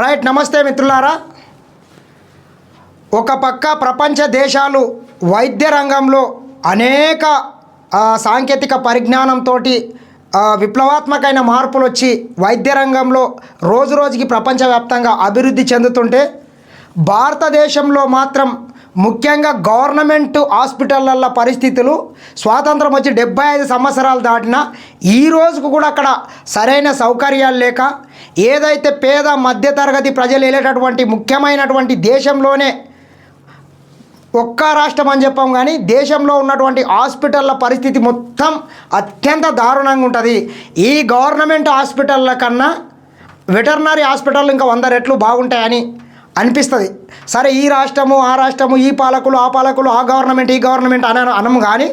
Right నమస్తే మిత్రులారా. ఒక పక్క ప్రపంచ దేశాలు వైద్య రంగంలో అనేక సాంకేతిక పరిజ్ఞానంతో విప్లవాత్మకమైన మార్పులు వచ్చి వైద్య రంగంలో రోజు రోజుకి ప్రపంచవ్యాప్తంగా అభివృద్ధి చెందుతుంటే భారతదేశంలో మాత్రం ముఖ్యంగా గవర్నమెంట్ హాస్పిటళ్ళ పరిస్థితులు స్వాతంత్రం వచ్చి డెబ్బై ఐదు సంవత్సరాలు దాటినా ఈ రోజుకు కూడా అక్కడ సరైన సౌకర్యాలు లేక ఏదైతే పేద మధ్యతరగతి ప్రజలు వెళ్ళేటటువంటి ముఖ్యమైనటువంటి దేశంలోనే ఒక్క రాష్ట్రం అని చెప్పాం కానీ దేశంలో ఉన్నటువంటి హాస్పిటళ్ళ పరిస్థితి మొత్తం అత్యంత దారుణంగా ఉంటుంది. ఈ గవర్నమెంట్ హాస్పిటళ్ళ కన్నా వెటర్నరీ హాస్పిటల్ ఇంకా వంద రెట్లు బాగుంటాయని అనిపిస్తుంది. సరే ఈ రాష్ట్రము ఆ రాష్ట్రము ఈ పాలకులు ఆ పాలకులు ఆ గవర్నమెంట్ ఈ గవర్నమెంట్ అని అనము కానీ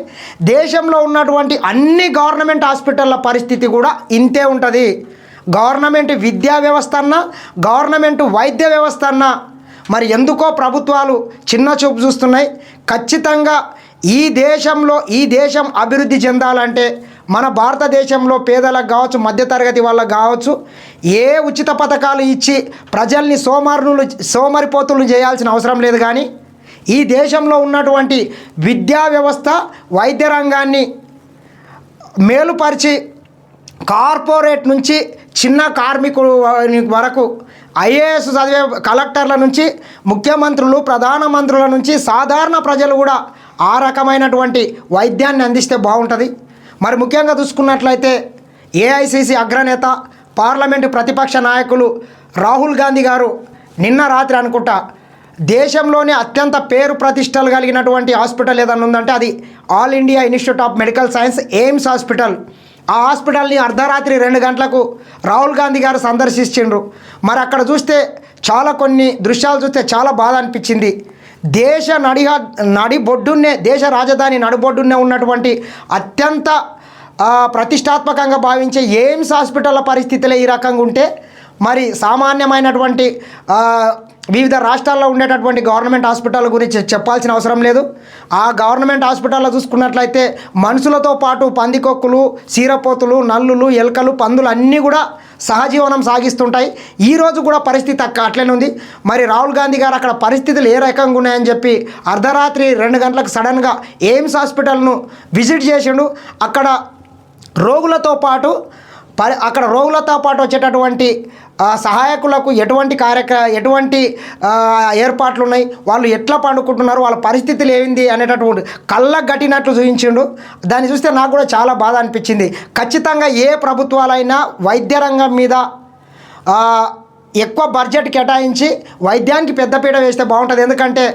దేశంలో ఉన్నటువంటి అన్ని గవర్నమెంట్ హాస్పిటళ్ళ పరిస్థితి కూడా ఇంతే ఉంటుంది. గవర్నమెంట్ విద్యా వ్యవస్థ అన్నా గవర్నమెంట్ వైద్య వ్యవస్థ అన్నా మరి ఎందుకో ప్రభుత్వాలు చిన్న చూపు చూస్తున్నాయి. ఖచ్చితంగా ఈ దేశంలో ఈ దేశం అభివృద్ధి చెందాలంటే మన భారతదేశంలో పేదలకు కావచ్చు మధ్యతరగతి వాళ్ళకు కావచ్చు ఏ ఉచిత పథకాలు ఇచ్చి ప్రజల్ని సోమరులు సోమరిపోతులు చేయాల్సిన అవసరం లేదు కానీ ఈ దేశంలో ఉన్నటువంటి విద్యా వ్యవస్థ వైద్య రంగాన్ని మేలుపరిచి కార్పొరేట్ నుంచి చిన్న కార్మికుడు వరకు ఐఏఎస్ చదివే కలెక్టర్ల నుంచి ముఖ్యమంత్రులు ప్రధానమంత్రుల నుంచి సాధారణ ప్రజలు కూడా ఆ రకమైనటువంటి వైద్యాన్ని అందిస్తే బాగుంటుంది. మరి ముఖ్యంగా చూసుకున్నట్లయితే ఏఐసిసి అగ్రనేత పార్లమెంటు ప్రతిపక్ష నాయకులు రాహుల్ గాంధీ గారు నిన్న రాత్రి అనుకుంటా దేశంలోనే అత్యంత పేరు ప్రతిష్టలు కలిగినటువంటి హాస్పిటల్ ఏదన్నా ఉందంటే అది all India institute of medical science AIIMS hospital. ఆ హాస్పిటల్ని అర్ధరాత్రి రెండు గంటలకు రాహుల్ గాంధీ గారు సందర్శించిండ్రు. మరి అక్కడ చూస్తే చాలా కొన్ని దృశ్యాలు చూస్తే చాలా బాధ అనిపించింది. దేశ నడిహ నడిబొడ్డున్నే దేశ రాజధాని నడిబొడ్డున్నే ఉన్నటువంటి అత్యంత ప్రతిష్టాత్మకంగా భావించే ఎయిమ్స్ హాస్పిటల్ పరిస్థితులే ఈ రకంగా ఉంటే మరి సామాన్యమైనటువంటి వివిధ రాష్ట్రాల్లో ఉండేటటువంటి గవర్నమెంట్ హాస్పిటల్ గురించి చెప్పాల్సిన అవసరం లేదు. ఆ గవర్నమెంట్ హాస్పిటల్లో చూసుకున్నట్లయితే మనుషులతో పాటు పందికొక్కులు సీరపోతులు నల్లులు ఎలుకలు పందులు అన్నీ కూడా సహజీవనం సాగిస్తుంటాయి. ఈ రోజు కూడా పరిస్థితి అక్క అట్లనే ఉంది. మరి రాహుల్ గాంధీ గారు అక్కడ పరిస్థితులు ఏ రకంగా ఉన్నాయని చెప్పి అర్ధరాత్రి రెండు గంటలకు సడన్గా ఎయిమ్స్ హాస్పిటల్ను విజిట్ చేసిండు. అక్కడ రోగులతో పాటు పరి అక్కడ రోగులతో పాటు వచ్చేటటువంటి సహాయకులకు ఎటువంటి కార్యక్ర ఎటువంటి ఏర్పాట్లు ఉన్నాయి వాళ్ళు ఎట్లా పండుకుంటున్నారు? వాళ్ళ పరిస్థితులు ఏమింది అనేటటువంటి కళ్ళ గట్టినట్లు చూపించిండు. దాన్ని చూస్తే నాకు కూడా చాలా బాధ అనిపించింది. ఖచ్చితంగా ఏ ప్రభుత్వాలైనా వైద్య రంగం మీద ఎక్కువ బడ్జెట్ కేటాయించి వైద్యానికి పెద్దపీట వేస్తే బాగుంటుంది. ఎందుకంటే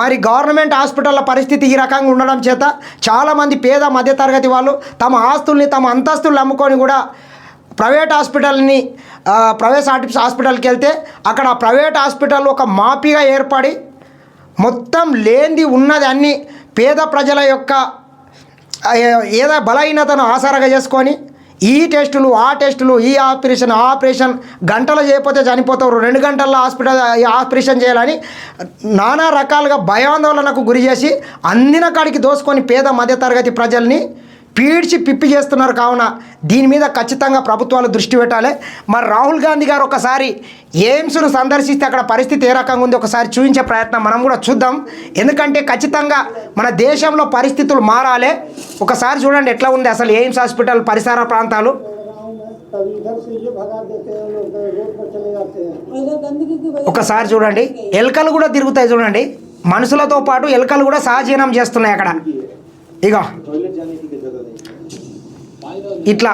మరి గవర్నమెంట్ హాస్పిటల్ల పరిస్థితి ఈ రకంగా ఉండడం చేత చాలామంది పేద మధ్యతరగతి వాళ్ళు తమ ఆస్తుల్ని తమ అంతస్తులు అమ్ముకొని కూడా ప్రైవేట్ హాస్పిటల్ని ప్రైవేట్ హాస్పిటల్కి వెళ్తే అక్కడ ప్రైవేట్ హాస్పిటల్ ఒక మాఫీగా ఏర్పడి మొత్తం లేనిది ఉన్నది అన్ని పేద ప్రజల యొక్క ఏదో బలహీనతను ఆసరాగా చేసుకొని ఈ టెస్టులు ఆ టెస్టులు ఈ ఆపరేషన్ ఆ ఆపరేషన్ గంటలు చేయకపోతే చనిపోతారు. రెండు గంటల్లో హాస్పిటల్ ఈ ఆపరేషన్ చేయాలని నానా రకాలుగా భయాందోళనకు గురి చేసి అందిన కాడికి దోసుకొని పేద మధ్యతరగతి ప్రజల్ని పీడ్చి పిప్పి చేస్తున్నారు కావున దీని మీద ఖచ్చితంగా ప్రభుత్వాలు దృష్టి పెట్టాలి. మరి రాహుల్ గాంధీ గారు ఒకసారి ఎయిమ్స్ను సందర్శిస్తే అక్కడ పరిస్థితి ఏ రకంగా ఉంది ఒకసారి చూపించే ప్రయత్నం మనం కూడా చూద్దాం. ఎందుకంటే ఖచ్చితంగా మన దేశంలో పరిస్థితులు మారాలి. ఒకసారి చూడండి ఎట్లా ఉంది అసలు ఎయిమ్స్ హాస్పిటల్ పరిసర ప్రాంతాలు. ఒకసారి చూడండి. ఎలకలు కూడా తిరుగుతాయి చూడండి. మనుషులతో పాటు ఎలకలు కూడా సహజీనం చేస్తున్నాయి అక్కడ. ఇక ఇట్లా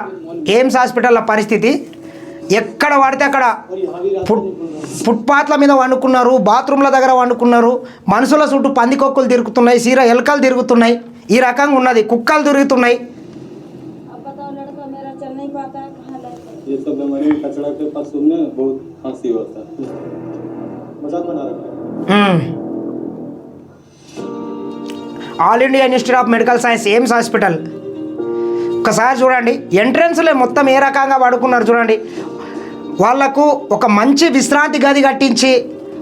ఎయిమ్స్ హాస్పిటల్ పరిస్థితి ఎక్కడ పడితే అక్కడ ఫుట్ ఫుట్పాత్ల మీద వండుకున్నారు బాత్రూమ్ల దగ్గర వండుకున్నారు మనుషుల చుట్టూ పందికొక్కులు తిరుగుతున్నాయి సీర ఎలకలు తిరుగుతున్నాయి ఈ రకంగా ఉన్నది కుక్కలు తిరుగుతున్నాయి. All India institute of medical science AIIMS hospital. ఒకసారి చూడండి ఎంట్రన్స్లో మొత్తం ఏ రకంగా వాడుకున్నారు చూడండి. వాళ్ళకు ఒక మంచి విశ్రాంతి గది కట్టించి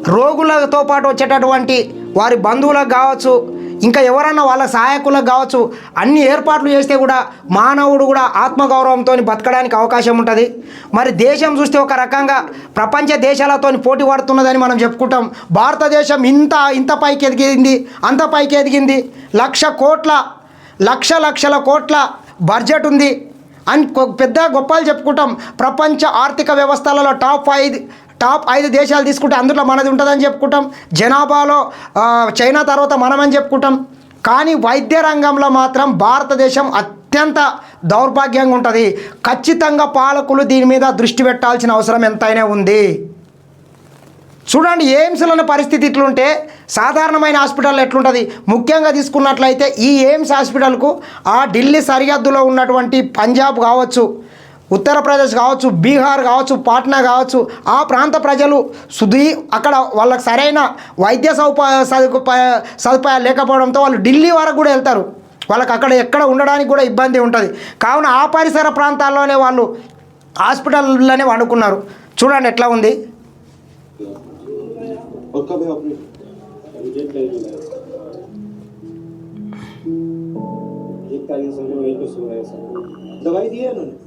రోగులతో పాటు వచ్చేటటువంటి వారి బంధువులకు కావచ్చు ఇంకా ఎవరన్నా వాళ్ళ సహాయకులకు కావచ్చు అన్ని ఏర్పాట్లు చేస్తే కూడా మానవుడు కూడా ఆత్మగౌరవంతో బతకడానికి అవకాశం ఉంటుంది. మరి దేశం చూస్తే ఒక రకంగా ప్రపంచ దేశాలతో పోటీ పడుతున్నదని మనం చెప్పుకుంటాం. భారతదేశం ఇంత ఇంత పైకి ఎదిగింది అంత పైకి ఎదిగింది. లక్ష కోట్ల లక్ష లక్షల కోట్ల బడ్జెట్ ఉంది. అని పెద్ద గొప్పలు చెప్పుకుంటాం. ప్రపంచ ఆర్థిక వ్యవస్థలలో టాప్ ఐదు టాప్ ఐదు దేశాలు తీసుకుంటే అందులో మనది ఉంటుందని చెప్పుకుంటాం. జనాభాలో చైనా తర్వాత మనమని చెప్పుకుంటాం. కానీ వైద్య రంగంలో మాత్రం భారతదేశం అత్యంత దౌర్భాగ్యంగా ఉంటుంది. ఖచ్చితంగా పాలకులు దీని మీద దృష్టి పెట్టాల్సిన అవసరం ఎంతైనా ఉంది. చూడండి ఎయిమ్స్లో పరిస్థితి ఇట్లుంటే సాధారణమైన హాస్పిటల్ ఎట్లుంటుంది? ముఖ్యంగా తీసుకున్నట్లయితే ఈ ఎయిమ్స్ హాస్పిటల్కు ఆ ఢిల్లీ సరిహద్దులో ఉన్నటువంటి పంజాబ్ కావచ్చు. ఉత్తరప్రదేశ్ కావచ్చు బీహార్ కావచ్చు పాట్నా కావచ్చు ఆ ప్రాంత ప్రజలు సుదీ అక్కడ వాళ్ళకి సరైన వైద్య సౌప సదుపాయ సదుపాయాలు లేకపోవడంతో వాళ్ళు ఢిల్లీ వరకు కూడా వెళ్తారు వాళ్ళకి అక్కడ ఎక్కడ ఉండడానికి కూడా ఇబ్బంది ఉంటుంది కావున ఆ పరిసర ప్రాంతాల్లోనే వాళ్ళు హాస్పిటల్లోనే వండుకున్నారు చూడండి ఎట్లా ఉంది और कब है ऑपरेशन रिजेक्ट कर दिया एक तारीख समझो वही तो सुन रहे सर दवाई दी है उन्होंने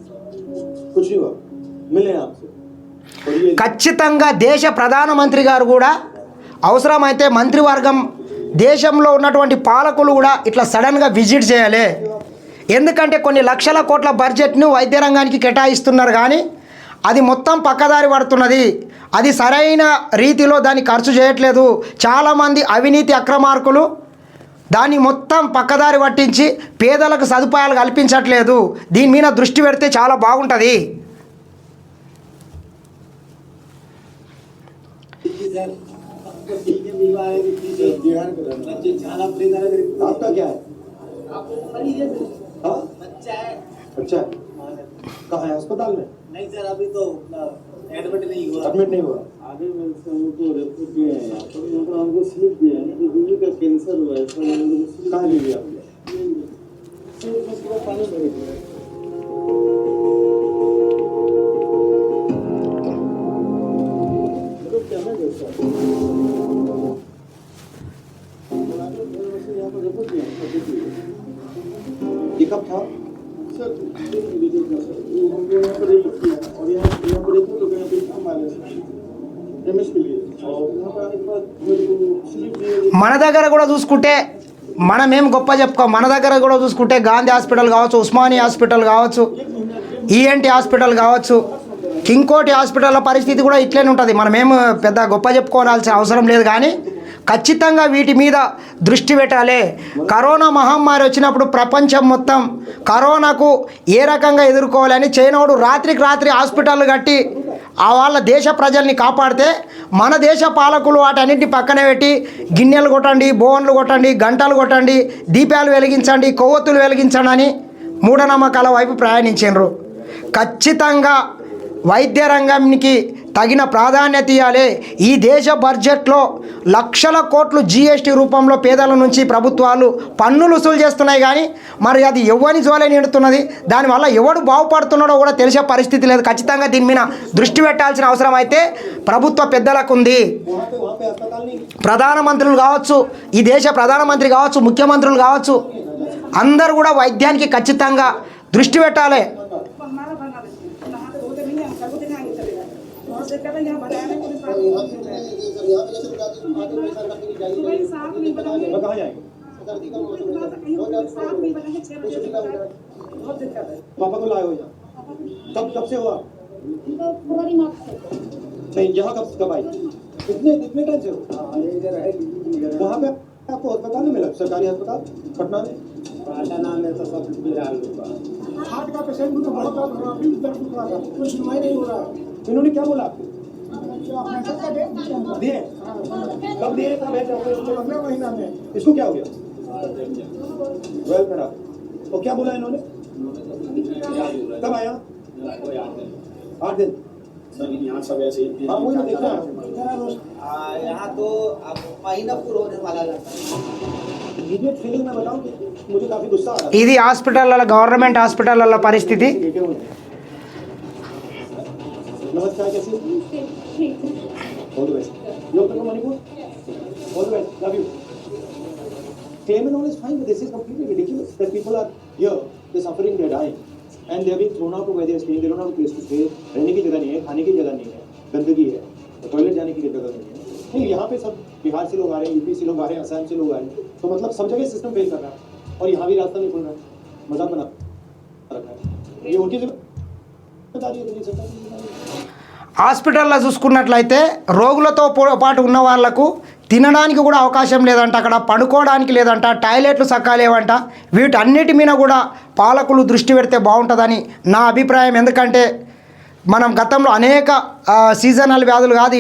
कुछ नहीं हुआ मिले आपसे और ये ఖచ్చితంగా దేశ ప్రధానమంత్రి గారు కూడా అవసరమైతే మంత్రివర్గం దేశంలో ఉన్నటువంటి పాలకులు కూడా ఇట్లా సడన్గా విజిట్ చేయాలి ఎందుకంటే కొన్ని లక్షల కోట్ల బడ్జెట్ను వైద్య రంగానికి కేటాయిస్తున్నారు కానీ అది మొత్తం పక్కదారి పడుతున్నది అది సరైన రీతిలో దాన్ని ఖర్చు చేయట్లేదు చాలామంది అవినీతి అక్రమార్కులు దాన్ని మొత్తం పక్కదారి పట్టించి పేదలకు సదుపాయాలు కల్పించట్లేదు దీని మీద దృష్టి పెడితే చాలా బాగుంటుంది आपका क्या है हाँ? बच्चा है अच्छा कहाँ है अस्पताल में नहीं सर अभी तो एडमिट नहीं हुआ एडमिट नहीं हुआ आधे इंसानों को रेफर किया है पर यहाँ पर हमको स्लिप दिया है जो दूरी का कैंसर हुआ है सर మన దగ్గర కూడా చూసుకుంటే మనమేం గొప్ప చెప్పుకో. మన దగ్గర కూడా చూసుకుంటే గాంధీ హాస్పిటల్ కావచ్చు ఉస్మానీ హాస్పిటల్ కావచ్చు ఈఎన్టీ హాస్పిటల్ కావచ్చు కింగ్కోటి హాస్పిటల్ పరిస్థితి కూడా ఇట్లనే ఉంటుంది. మనమేం పెద్ద గొప్ప చెప్పుకోవాల్సిన అవసరం లేదు కానీ ఖచ్చితంగా వీటి మీద దృష్టి పెట్టాలి. కరోనా మహమ్మారి వచ్చినప్పుడు ప్రపంచం మొత్తం కరోనాకు ఏ రకంగా ఎదుర్కోవాలని చైనాడు రాత్రికి రాత్రి హాస్పిటల్ కట్టి ఆ వాళ్ళ దేశ ప్రజల్ని కాపాడితే మన దేశ పాలకులు వాటన్నింటిని పక్కన పెట్టి గిన్నెలు కొట్టండి బోన్లు కొట్టండి గంటలు కొట్టండి దీపాలు వెలిగించండి కొవ్వొత్తులు వెలిగించండి అని మూఢనమ్మకాల వైపు ప్రయాణించారు ఖచ్చితంగా వైద్య రంగానికి తగిన ప్రాధాన్యత ఇవ్వాలి ఈ దేశ బడ్జెట్లో లక్షల కోట్లు జీఎస్టీ రూపంలో పేదల నుంచి ప్రభుత్వాలు పన్నులు వసూలు చేస్తున్నాయి కానీ మరి అది ఎవరిని జోలే నిండుతున్నది? దానివల్ల ఎవడు బాగుపడుతున్నాడో కూడా తెలిసే పరిస్థితి లేదు. ఖచ్చితంగా దీని మీద దృష్టి పెట్టాల్సిన అవసరం అయితే ప్రభుత్వ పెద్దలకు ఉంది ప్రధానమంత్రులు కావచ్చు ఈ దేశ ప్రధానమంత్రి కావచ్చు ముఖ్యమంత్రులు కావచ్చు అందరూ కూడా వైద్యానికి ఖచ్చితంగా దృష్టి పెట్టాలి. पुलिस सुबह सात नहीं सात नहीं बजे बहुत दिक्कत है पापा को लाए हो यहाँ कब कब से हुआ? तो नहीं यहाँ कब कब आई कितने कितने टाइम से हो? वहाँ पे आपको अस्पताल नहीं मिला? सरकारी अस्पताल? पटना में? पाटा नाम है तो सब बिराल होगा हार्ट का पेशेंट को तो बहुत दर्द हो रहा है दर्द हो रहा है कुछ सुनवाई नहीं हो रहा। है इन्होंने क्या बोला? आपको दिए। कब दिए है अगले महीना में। इसको क्या हो गया? वेल खराब और क्या बोला इन्होंने? कब आया? आठ दिन। यहाँ सब ऐसे ही हाँ हूँ यहाँ तो महीना पूरा होने वाला लगता है इमीडिएट फीलिंग में नमस्कार कैसे all the best you from Manipur all the best love you and all is fine, but this is completely ridiculous. That people are here, they're suffering, they're dying. And they're being thrown out of where they're staying, they don't have a place to stay, रहने की जगह नहीं है, खाने की जगह नहीं है, गंदगी है, टॉयलेट जाने की जगह नहीं है। नहीं, यहाँ पे सब बिहार से लोग आ रहे हैं, यूपी से लोग आ रहे हैं, असम से लोग आ रहे हैं, तो मतलब सब जगह सिस्टम फेल कर रहा है और यहाँ भी रास्ता नहीं खुल रहा है, मज़ाक बना रखा है। ये उनकी ज़िम्मेदारी है, హాస్పిటల్లో చూసుకున్నట్లయితే రోగులతో పాటు ఉన్న వాళ్ళకు తినడానికి కూడా అవకాశం లేదంట అక్కడ పడుకోవడానికి లేదంట టాయిలెట్లు సక్కాలేవంట వీటన్నిటి మీద కూడా పాలకులు దృష్టి పెడితే బాగుంటుందని నా అభిప్రాయం. ఎందుకంటే మనం గతంలో అనేక సీజనల్ వ్యాధులు కాదు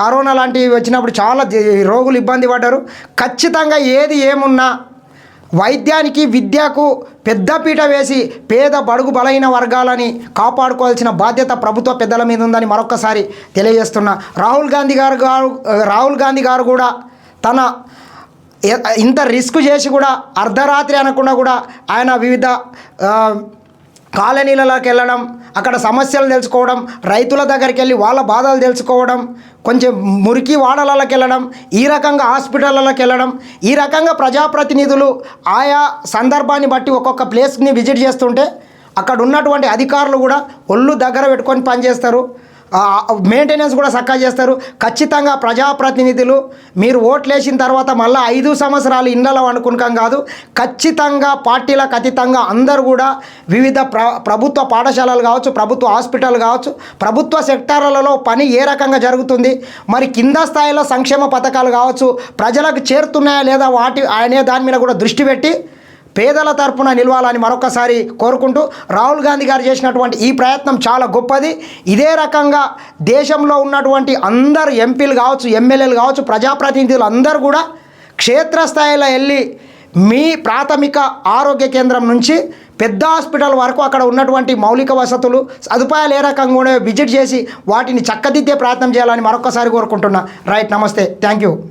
కరోనా లాంటివి వచ్చినప్పుడు చాలా రోగులు ఇబ్బంది పడ్డారు. ఖచ్చితంగా ఏది ఏమున్నా వైద్యానికి విద్యకు పెద్దపీట వేసి పేద బడుగు బలైన వర్గాలని కాపాడుకోవాల్సిన బాధ్యత ప్రభుత్వ పెద్దల మీద ఉందని మరొకసారి తెలియజేస్తున్నా. రాహుల్ గాంధీ గారు గారు రాహుల్ గాంధీ గారు కూడా తన ఇంత రిస్క్ చేసి కూడా అర్ధరాత్రి అనకుండా కూడా ఆయన వివిధ ఆ, కాలనీలలోకి వెళ్ళడం అక్కడ సమస్యలు తెలుసుకోవడం రైతుల దగ్గరికి వెళ్ళి వాళ్ళ బాధలు తెలుసుకోవడం కొంచెం మురికి వాడలకి వెళ్ళడం ఈ రకంగా హాస్పిటళ్ళకి వెళ్ళడం ఈ రకంగా ప్రజాప్రతినిధులు ఆయా సందర్భాన్ని బట్టి ఒక్కొక్క ప్లేస్ని విజిట్ చేస్తుంటే అక్కడ ఉన్నటువంటి అధికారులు కూడా ఒళ్ళు దగ్గర పెట్టుకొని పనిచేస్తారు. మెయింటెనెన్స్ కూడా చక్కగా చేస్తారు. ఖచ్చితంగా ప్రజాప్రతినిధులు మీరు ఓట్లేసిన తర్వాత మళ్ళీ ఐదు సంవత్సరాలు ఇళ్ళలో అనుకునకం కాదు ఖచ్చితంగా పార్టీలకు అతీతంగా అందరూ కూడా వివిధ ప్ర ప్రభుత్వ పాఠశాలలు కావచ్చు ప్రభుత్వ హాస్పిటల్ కావచ్చు ప్రభుత్వ సెక్టార్లలో పని ఏ రకంగా జరుగుతుంది మరి కింద స్థాయిలో సంక్షేమ పథకాలు కావచ్చు ప్రజలకు చేరుతున్నాయా లేదా వాటి అనే దాని మీద కూడా దృష్టి పెట్టి పేదల తరపున నిలవాలని మరొకసారి కోరుకుంటూ రాహుల్ గాంధీ గారు చేసినటువంటి ఈ ప్రయత్నం చాలా గొప్పది. ఇదే రకంగా దేశంలో ఉన్నటువంటి అందరు ఎంపీలు కావచ్చు ఎమ్మెల్యేలు కావచ్చు ప్రజాప్రతినిధులు అందరూ కూడా క్షేత్రస్థాయిలో వెళ్ళి మీ ప్రాథమిక ఆరోగ్య కేంద్రం నుంచి పెద్ద హాస్పిటల్ వరకు అక్కడ ఉన్నటువంటి మౌలిక వసతులు సదుపాయాలు ఏ రకంగా కూడా విజిట్ చేసి వాటిని చక్కదిద్దే ప్రయత్నం చేయాలని మరొకసారి కోరుకుంటున్నా. రైట్ నమస్తే. Thank you.